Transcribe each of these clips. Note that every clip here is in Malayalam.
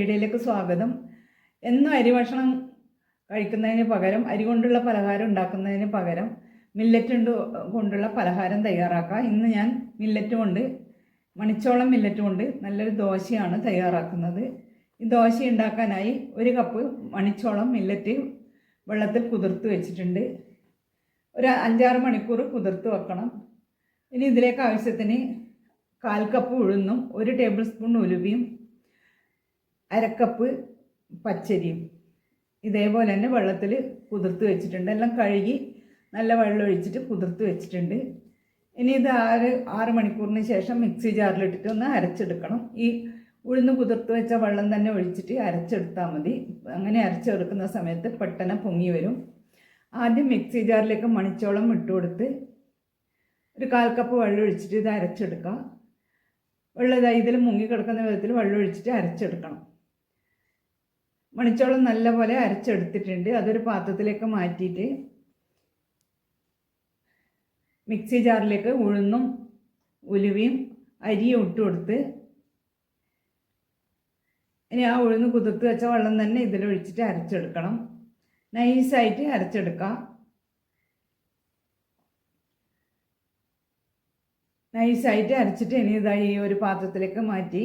വീഡിയോയിലേക്ക് സ്വാഗതം. എന്നും അരി ഭക്ഷണം കഴിക്കുന്നതിന് പകരം അരി കൊണ്ടുള്ള പലഹാരം ഉണ്ടാക്കുന്നതിന് പകരം മില്ലറ്റ് കൊണ്ട് കൊണ്ടുള്ള പലഹാരം തയ്യാറാക്കാം ഇന്ന് ഞാൻ മില്ലറ്റ് കൊണ്ട് മണിച്ചോളം മില്ലറ്റ് കൊണ്ട് നല്ലൊരു ദോശയാണ് തയ്യാറാക്കുന്നത്. ഈ ദോശ ഉണ്ടാക്കാനായി ഒരു കപ്പ് മണിച്ചോളം മില്ലറ്റ് വെള്ളത്തിൽ കുതിർത്ത് വെച്ചിട്ടുണ്ട്. ഒരു അഞ്ചാറ് മണിക്കൂർ കുതിർത്ത് വെക്കണം. ഇനി ഇതിലേക്ക് ആവശ്യത്തിന് കാൽ കപ്പ് ഉഴുന്നും ഒരു ടേബിൾ സ്പൂൺ ഉലുവയും അരക്കപ്പ് പച്ചരിയും ഇതേപോലെ തന്നെ വെള്ളത്തിൽ കുതിർത്ത് വെച്ചിട്ടുണ്ട്. എല്ലാം കഴുകി നല്ല വെള്ളം ഒഴിച്ചിട്ട് കുതിർത്ത് വെച്ചിട്ടുണ്ട്. ഇനി ഇത് ആറ് ആറ് മണിക്കൂറിന് ശേഷം മിക്സി ജാറിലിട്ടിട്ട് ഒന്ന് അരച്ചെടുക്കണം. ഈ ഉഴുന്ന് കുതിർത്ത് വെച്ച വെള്ളം തന്നെ ഒഴിച്ചിട്ട് അരച്ചെടുത്താൽ മതി. അങ്ങനെ അരച്ചെടുക്കുന്ന സമയത്ത് പെട്ടെന്ന് പൊങ്ങി വരും. ആദ്യം മിക്സി ജാറിലേക്ക് മണിച്ചോളം ഇട്ട് കൊടുത്ത് ഒരു കാൽ കപ്പ് വെള്ളം ഒഴിച്ചിട്ട് ഇത് അരച്ചെടുക്കാം. വെള്ളം ഇതാ ഇതിൽ മുങ്ങിക്കിടക്കുന്ന വിധത്തിൽ വെള്ളം ഒഴിച്ചിട്ട് അരച്ചെടുക്കണം. മണിച്ചോളം നല്ലപോലെ അരച്ചെടുത്തിട്ടുണ്ട്. അതൊരു പാത്രത്തിലേക്ക് മാറ്റിയിട്ട് മിക്സി ജാറിലേക്ക് ഉഴുന്നും ഉലുവയും അരിയും ഇട്ട് കൊടുത്ത് ഇനി ആ ഉഴുന്ന് കുതിർത്ത് വെച്ച വെള്ളം തന്നെ ഇതിലൊഴിച്ചിട്ട് അരച്ചെടുക്കണം. നൈസായിട്ട് അരച്ചെടുക്കാം. നൈസായിട്ട് അരച്ചിട്ട് ഇനി ഇതായി ഒരു പാത്രത്തിലേക്ക് മാറ്റി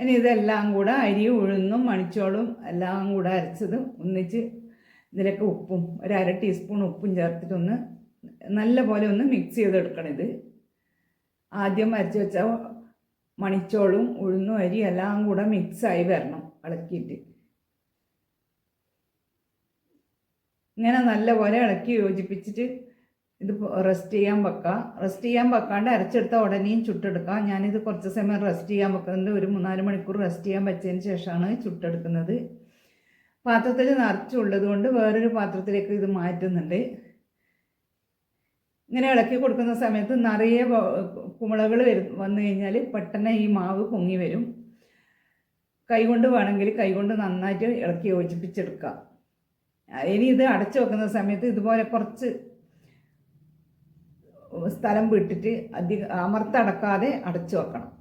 ഇനി ഇതെല്ലാം കൂടെ അരി ഉഴുന്നും മണിച്ചോളും എല്ലാം കൂടെ അരച്ചതും ഒന്നിച്ച് ഇതിലേക്ക് ഉപ്പും ഒരു അര ടീസ്പൂൺ ഉപ്പും ചേർത്തിട്ടൊന്ന് നല്ല പോലെ ഒന്ന് മിക്സ് ചെയ്തെടുക്കണം ഇത്. ആദ്യം അരച്ച് വെച്ച മണിച്ചോളും ഉഴുന്നും അരി എല്ലാം കൂടെ മിക്സായി വരണം ഇളക്കിയിട്ട്. ഇങ്ങനെ നല്ല പോലെ ഇളക്കി യോജിപ്പിച്ചിട്ട് ഇത് റെസ്റ്റ് ചെയ്യാൻ വെക്കുക റെസ്റ്റ് ചെയ്യാൻ വെക്കാണ്ട് അരച്ചെടുത്ത ഉടനെയും ചുട്ടെടുക്കുക ഞാനിത് കുറച്ച് സമയം റെസ്റ്റ് ചെയ്യാൻ വെക്കുന്നുണ്ട്. ഒരു മൂന്നാൽ മണിക്കൂർ റെസ്റ്റ് ചെയ്യാൻ വെച്ചതിന് ശേഷമാണ് ചുട്ടെടുക്കുന്നത്. പാത്രത്തിൽ നിറച്ചുള്ളത് കൊണ്ട് വേറൊരു പാത്രത്തിലേക്ക് ഇത് മാറ്റുന്നുണ്ട്. ഇങ്ങനെ ഇളക്കി കൊടുക്കുന്ന സമയത്ത് നിറയെ കുമിളകൾ വരും വന്നു കഴിഞ്ഞാൽ പെട്ടെന്ന് ഈ മാവ് പൊങ്ങി വരും. കൈ കൈകൊണ്ട് വേണമെങ്കിൽ കൈകൊണ്ട് നന്നായിട്ട് ഇളക്കി യോജിപ്പിച്ചെടുക്കാം. ഇനി ഇത് അടച്ചു വെക്കുന്ന സമയത്ത് ഇതുപോലെ കുറച്ച് സ്ഥലം വിട്ടിട്ട് അധിക അമർത്തടക്കാതെ അടച്ചു വെക്കണം.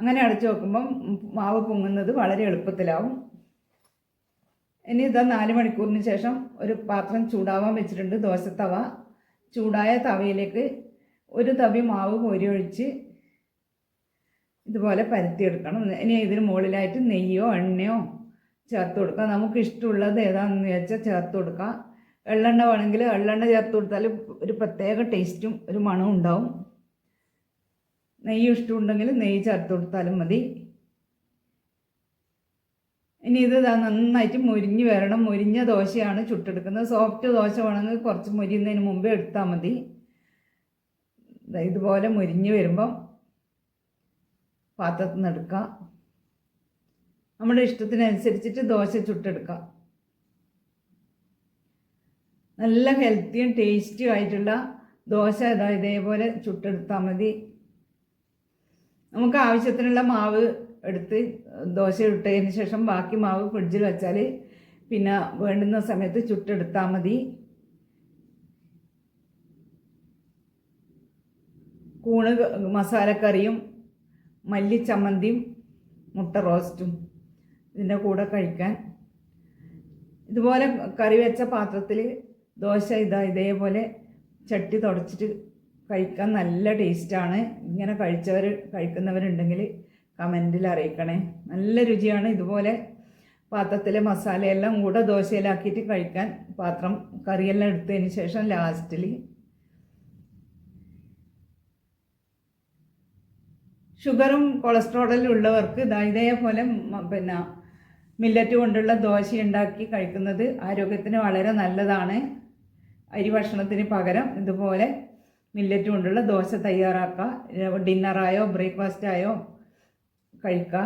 അങ്ങനെ അടച്ചു വെക്കുമ്പം മാവ് പൊങ്ങുന്നത് വളരെ എളുപ്പത്തിലാവും. ഇനി ഇതാ നാല് മണിക്കൂറിന് ശേഷം ഒരു പാത്രം ചൂടാവാൻ വെച്ചിട്ടുണ്ട് ദോശത്തവ. ചൂടായ തവയിലേക്ക് ഒരു തവി മാവ് കോരി ഒഴിച്ച് ഇതുപോലെ പരത്തിയെടുക്കണം. ഇനി ഇതിന് മുകളിലായിട്ട് നെയ്യോ എണ്ണയോ ചേർത്ത് കൊടുക്കാം. നമുക്ക് ഇഷ്ടമുള്ളത് ഏതാണെന്ന് വെച്ചാൽ ചേർത്ത് കൊടുക്കാം. എള്ളെണ്ണ വേണമെങ്കിൽ എള്ളെണ്ണ ചേർത്ത് കൊടുത്താൽ ഒരു പ്രത്യേക ടേസ്റ്റും ഒരു മണവും ഉണ്ടാവും. നെയ്യ് ഇഷ്ടമുണ്ടെങ്കിൽ നെയ്യ് ചേർത്ത് കൊടുത്താലും മതി. ഇനി ഇത് നന്നായിട്ട് മുരിഞ്ഞ് വരണം. മുരിഞ്ഞ ദോശയാണ് ചുട്ടെടുക്കുന്നത്. സോഫ്റ്റ് ദോശ വേണമെങ്കിൽ കുറച്ച് മുരിയുന്നതിന് മുമ്പേ എടുത്താൽ മതി. ഇതുപോലെ മുരിഞ്ഞ് വരുമ്പം പാത്രത്തിൽ നിന്ന് എടുക്കാം. നമ്മുടെ ഇഷ്ടത്തിനനുസരിച്ചിട്ട് ദോശ ചുട്ടെടുക്കാം. നല്ല ഹെൽത്തിയും ടേസ്റ്റിയും ആയിട്ടുള്ള ദോശ ഇതാ ഇതേപോലെ ചുട്ടെടുത്താൽ മതി. നമുക്ക് ആവശ്യത്തിനുള്ള മാവ് എടുത്ത് ദോശ ഇട്ടതിന് ശേഷം ബാക്കി മാവ് ഫ്രിഡ്ജിൽ വെച്ചാൽ പിന്നെ വേണ്ടുന്ന സമയത്ത് ചുട്ടെടുത്താൽ മതി. കൂണ് മസാലക്കറിയും മല്ലിച്ചമ്മന്തിയും മുട്ട റോസ്റ്റും ഇതിന്റെ കൂടെ കഴിക്കാൻ. ഇതുപോലെ കറി വെച്ച പാത്രത്തിൽ ദോശ ഇതാ ഇതേപോലെ ചട്ടി തുടച്ചിട്ട് കഴിക്കാൻ നല്ല ടേസ്റ്റാണ്. ഇങ്ങനെ കഴിച്ചവർ കഴിക്കുന്നവരുണ്ടെങ്കിൽ കമന്റിൽ അറിയിക്കണേ. നല്ല രുചിയാണ് ഇതുപോലെ പാത്രത്തിലെ മസാലയെല്ലാം കൂടെ ദോശയിലാക്കിയിട്ട് കഴിക്കാൻ പാത്രം കറിയെല്ലാം എടുത്തതിന് ശേഷം ലാസ്റ്റിൽ ഷുഗറും കൊളസ്ട്രോളും ഉള്ളവർക്ക് ഇതേപോലെ പിന്നെ മില്ലറ്റ് കൊണ്ടുള്ള ദോശ ഉണ്ടാക്കി കഴിക്കുന്നത് ആരോഗ്യത്തിന് വളരെ നല്ലതാണ്. അരി ഭക്ഷണത്തിന് പകരം ഇതുപോലെ മില്ലറ്റ് കൊണ്ടുള്ള ദോശ തയ്യാറാക്കുക. ഡിന്നറായോ ബ്രേക്ക്ഫാസ്റ്റായോ കഴിക്കുക.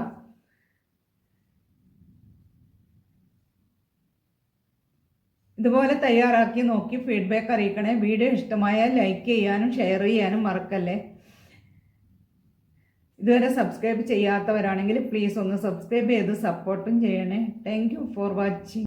ഇതുപോലെ തയ്യാറാക്കി നോക്കി ഫീഡ്ബാക്ക് അറിയിക്കണേ. വീഡിയോ ഇഷ്ടമായാൽ ലൈക്ക് ചെയ്യാനും ഷെയർ ചെയ്യാനും മറക്കല്ലേ. ഇതുവരെ സബ്സ്ക്രൈബ് ചെയ്യാത്തവരാണെങ്കിൽ പ്ലീസ് ഒന്ന് സബ്സ്ക്രൈബ് ചെയ്ത് സപ്പോർട്ടും ചെയ്യണേ. Thank for watching